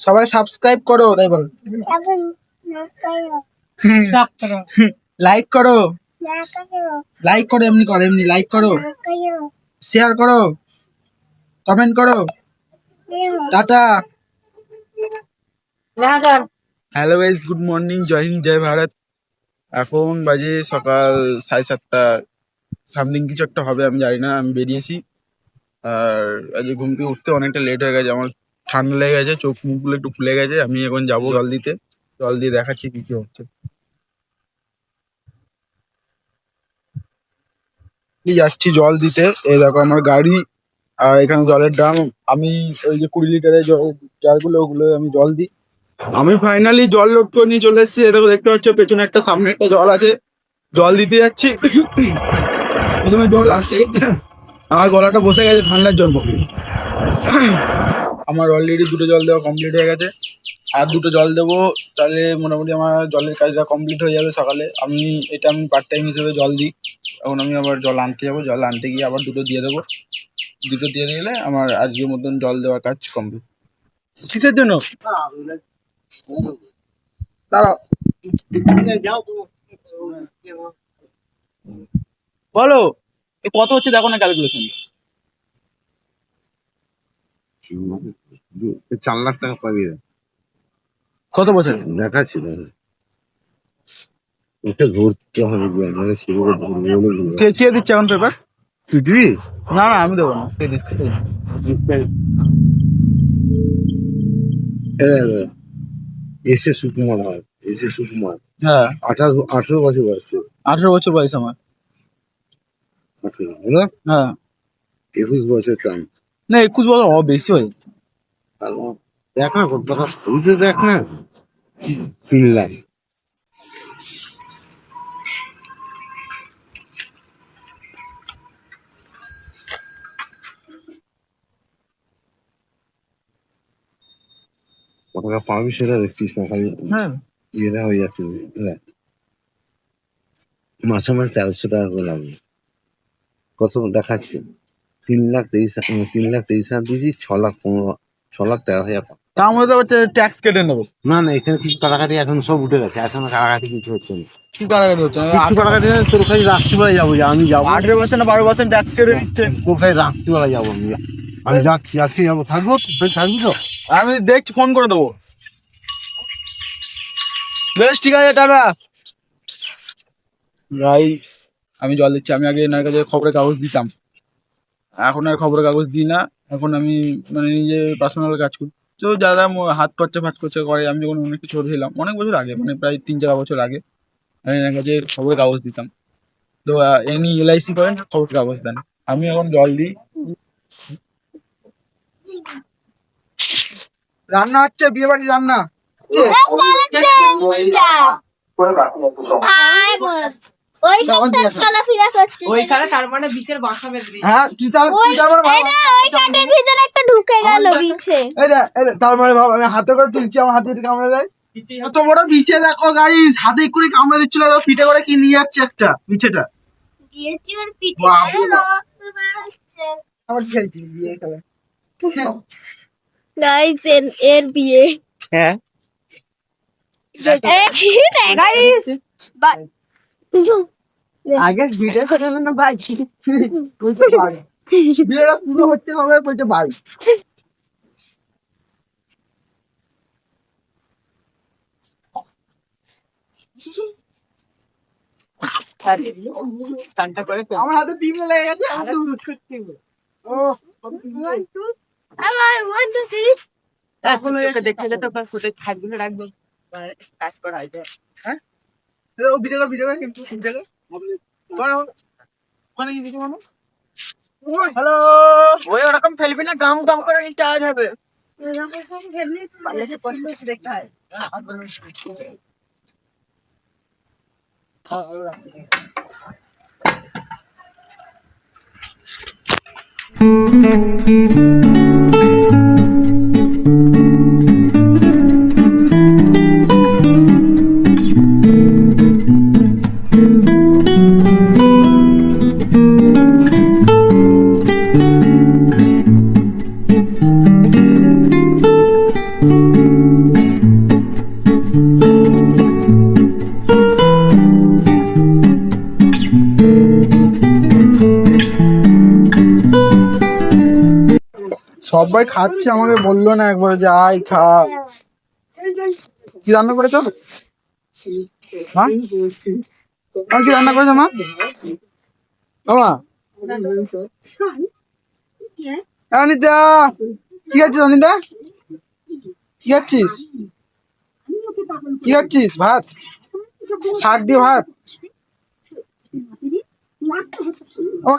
সবাই সাবস্ক্রাইব করো তাই বল লাইক করো। লাইক করো। এমনি করো এমনি লাইক করো। শেয়ার করো। কমেন্ট করো। Tata hello guys good morning Jai Hind Jai Bharat এখন বাজে সকাল সাড়ে সাতটা। সামথিং কিছু একটা হবে আমি জানি না আমি বেরিয়েছি। আর আজকে ঘুম থেকে উঠতে অনেকটা লেট হয়ে গেছে আমার ঠান্ডা লেগে গেছে, চোখ মুখগুলো একটু খুলে গেছে, আমি এখন যাব জল দিতে। জল দিয়ে দেখাচ্ছি কি কি হচ্ছে। যাচ্ছি জল দিতে। এই দেখো আমার গাড়ি, আর এখানে জলের ড্রাম। আমি ওই যে কুড়ি লিটারের জারগুলো, ওগুলো আমি জল দিই। আমি ফাইনালি জল লোড করে নিয়ে চলে এসেছি। এটা দেখতে পাচ্ছ, পেছনে একটা, সামনে একটা জল আছে। জল দিতে যাচ্ছি। প্রথমে জল আসে আমার গলাটা বসে গেছে ঠান্ডার জন্য। আমার অলরেডি দুটো জল দেওয়া কমপ্লিট হয়ে গেছে। আর দুটো জল দেবো, তাহলে মোটামুটি আমার জলের কাজটা কমপ্লিট হয়ে যাবে সকালে। আমি এটা আমি পার্ট টাইম হিসেবে জল দিই। এখন আমি আবার জল আনতে যাব। জল আনতে গিয়ে আবার দুটো দিয়ে দেবো। দুটো দিয়ে দিলে আমার আজকের মতন জল দেওয়ার কাজ কমপ্লিট কিসের জন্য? বলো। কত হচ্ছে? দেখো না ক্যালকুলেশন চার লাখ টাকা পাবি। কত বছর? দেখাচ্ছি ওটা ধরতে হবে মানে সেগুলো কে কে দিচ্ছে এখন পেপার তুই দিবি? না না আমি দেবো না কে দিচ্ছে? এসে সুকুমার হয় এসে সুকুমার। হ্যাঁ। আঠারো আঠারো বছর বয়স। আঠেরো বছর বয়স আমার। আঠারো হ্যাঁ। একুশ বছর টাইম না একুশ বছর ও বেশি হয়ে যাচ্ছে দেখ না টাকা ছবিতে দেখ না। লাখ পাবি সেটা দেখছিস না খালি হ্যাঁ। ইয়েটা হয়ে যাচ্ছে বুঝলে? মাসে মাসে তেরোশো টাকা করে লাগবে কত দেখাচ্ছে? তিন লাখ তেইশ তিন লাখ তেইশ হাজার দিয়েছি ছ লাখ পনেরো ছ লাখ তেরো হাজার। তার মধ্যে আবার ট্যাক্স কেটে নেব। না না এখানে কিছু কাটাকাটি এখন সব উঠে গেছে এখন কাটাকাটি কিছু হচ্ছে না। হচ্ছে? কিছু কাটাকাটি তোর খালি রাত্রিবেলা যাব যে আমি যাব। আঠেরো পার্সেন্ট বারো পার্সেন্ট ট্যাক্স কেটে নিচ্ছে? তোর খালি রাত্রিবেলা যাব আমি আমি যাচ্ছি আজকে যাব। থাকব? থাকবি তো? আমি দেখছি ফোন করে দেবো। বেশ ঠিক আছে টাটা। গাইস আমি জল দিচ্ছি আমি আগে এনার কাছে খবরের কাগজ দিতাম। এখন আর খবরের কাগজ দিই না। এখন আমি মানে নিজে পার্সোনাল কাজ করি। তো যারা হাত খরচা ফাট খরচা করে আমি যখন অনেক কিছু ছিলাম অনেক বছর আগে মানে প্রায় তিন চার বছর আগে আমি এনার কাছে খবরের কাগজ দিতাম। তো এনি এলআইসি করেন খবরের কাগজ দেন। আমি এখন জল দিই। রান্না হচ্ছে বিয়ে বাড়ি রান্না ওইখানটা চলাফেরা করছে ওইখানে তার মানে বিচের বাসা বেঁধে হ্যাঁ তুই তার তুই তার মানে এই রে, ওই কাঠের ভিতরে একটা ঢুকে গেল বিছে এই রে, তার মানে ভাব আমি হাতে করে তুলছি আমার হাতে কামড়ে দেয়। এত বড় বিছে দেখো গাইস হাতে করে কামড়ে দিচ্ছিল দেখো পিঠে করে কি নিয়ে যাচ্ছে একটা বিছেটা দিয়েছি ওর পিঠে আমার খেলছি? বিয়ে খেলা। Guys, এর বিয়ে। হ্যাঁ। গাইস আগে ভিডিও করার জন্য বাজি বিয়েটা পুরো হচ্ছে ভাই করে আমার হাতে পিমলে লেগে গেছে আমি ও আমার ওয়ান টু থ্রি এখন দেখতে যেতে পার ফুটে খাটগুলো রাখব। কাজ করা হয় হ্যাঁ? ভিডিও কর ভিডিও কিন্তু শুনতে ওখানে কি কিছু মানুষ হ্যালো ওই ওরকম ফেলবি না গাম গাম করে চার্জ হবে দেখতে হয় সবাই খাচ্ছে আমাকে বলল না একবার যে আয় খা। কি রান্না করেছ? মা? মা, কি রান্না করেছ মা? মামা অনিতা কি খাচ্ছিস অনিতা? কি খাচ্ছিস? কি খাচ্ছিস? ভাত? শাক দিয়ে ভাত? ও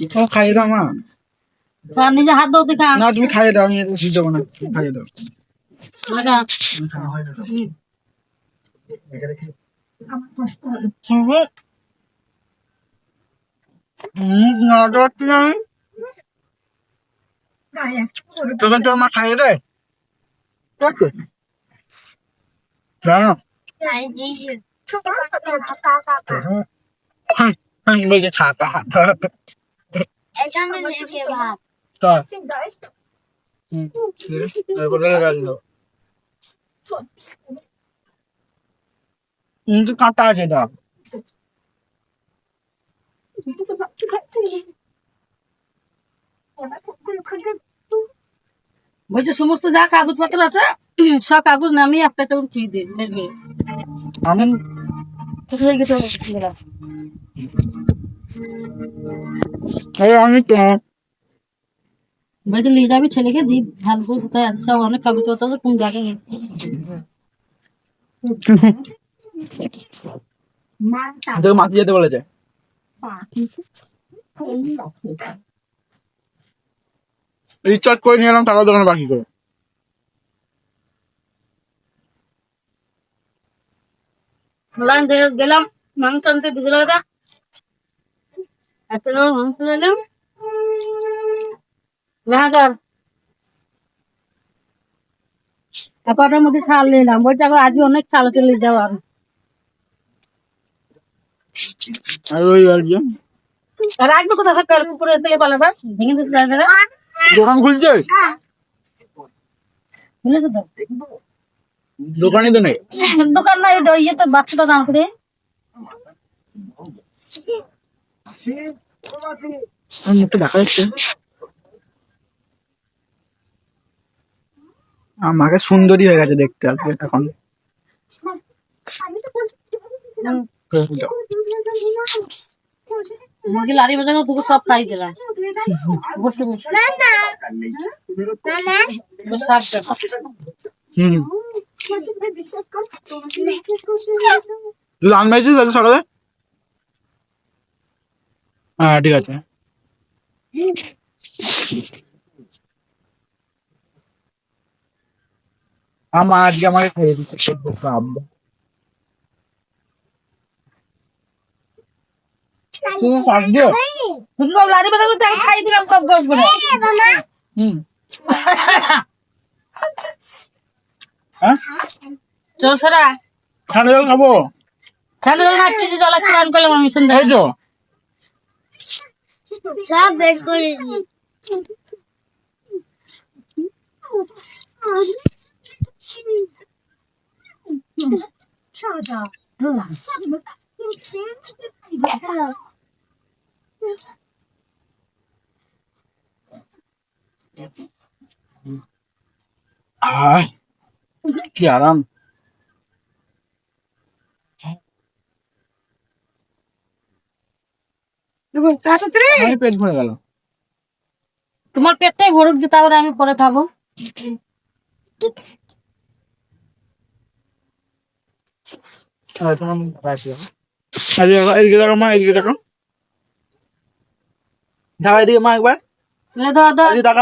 ও, খাইয়ে মা? নিজে হাত ধোতে খা না তুমি খাইয়ে দাও আমি এটা সিদ্ধ বানা খাইয়ে দাও। হুম, নাড়াতে পারছি না আমি। তখন তোর খাইয়ে দেয় জানো আমি থাকা এখানে ভাত দাও কিন্তু কাঁটা আছে এটা বলছে সমস্ত যা কাগজপত্র আছে সব কাগজ নামিয়ে একটা একটা করে দিন আমি হয়ে গেছে। আমি তো বলছে নিয়ে যাবি ছেলেকে দি ভালো করে কোথায় আছে সব অনেক আছে কোন জায়গায় তোকে মাটি যেতে বলেছে। রিচার্জ করে নিয়ে এলাম তারাও দোকানে বাকি করে। গেলাম মাংস আনতে এটা একটা মাংস দিলাম ভাগার কটার মধ্যে ছাল নিলাম বলছে এখন আজকে অনেক ছাল চলে যাওয়ার। আর ওই আর কি। আর রাখবে কোথায় সরকার থেকে পালাবার ভেঙে দিচ্ছে দোকান খুলছে তো? দোকানই তো নেই। দোকান না এটা ইয়েতে বাচ্চাটা দাম করে। মুখটা দেখা যাচ্ছে। আমাকে সুন্দরী হয়ে গেছে দেখতে আজকে এখন। মুরগি লাড়ি বাজানো তোকে সব খাই দিলাম। বসে বসে। এবার শাক দেবো। হম। তুই রান পেয়েছিস আজ সকালে? হ্যাঁ ঠিক আছে। আমার আজকে আমাকে খাইয়ে দিচ্ছে আব্বা তুমি লাড়ি বাজানো তাকে খাই দিলাম করে। হুম। হ্যাঁ? চল সারা। খানে জল খাব? ঠান্ডা জল না ফ্রিজে জল একটু রান করলাম আমি সন্ধ্যা এই তো। সব বের করে আয় কি আরাম। পেট ভরে গেল। তোমার পেটটাই ভরুক দিয়ে তারপরে আমি পরে খাব আরে এদিকে দেখো মা এদিকে দেখো। এদিকে মা একবার।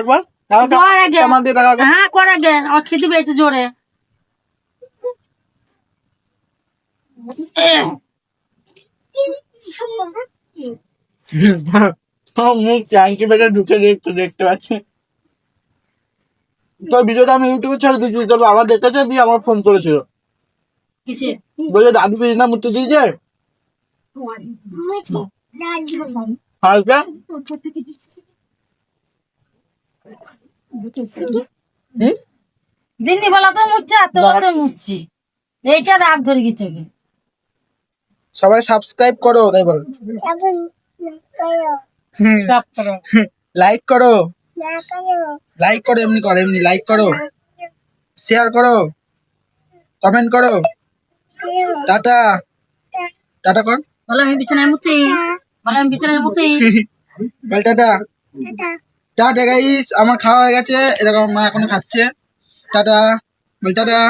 একবার। তাকা একবার। হ্যাঁ কর আগে। আমার খিদে পেয়েছে জোরে। মুখ ট্যাঙ্কি ঢুকে দেখতে দেখতে পাচ্ছি। তোর ভিডিওটা আমি ইউটিউবে ছেড়ে দিয়েছি। তোর বাবা দেখেছে দিয়ে আমার ফোন করেছিল। কিসে? বলে দাদু পেয়ে না মুতে দিয়েছে হালকা? দিননি বেলা তো মুচ্ছে আর তো তো মুচ্ছি। এইটা রাগ ধরে গেছে। সবাই সাবস্ক্রাইব করো তাই বল। লাইক করো। লাইক করো। এমনি করো এমনি লাইক করো। শেয়ার করো। কমেন্ট করো। টাটা। টাটা কর। বলে আমি বিছানায় মুতি বলে আমি বিছানায় মুতি বল টাটা। টাটা। গাইস আমার খাওয়া হয়ে গেছে। এরকম মা এখন খাচ্ছে। টাটা। বল টাটা।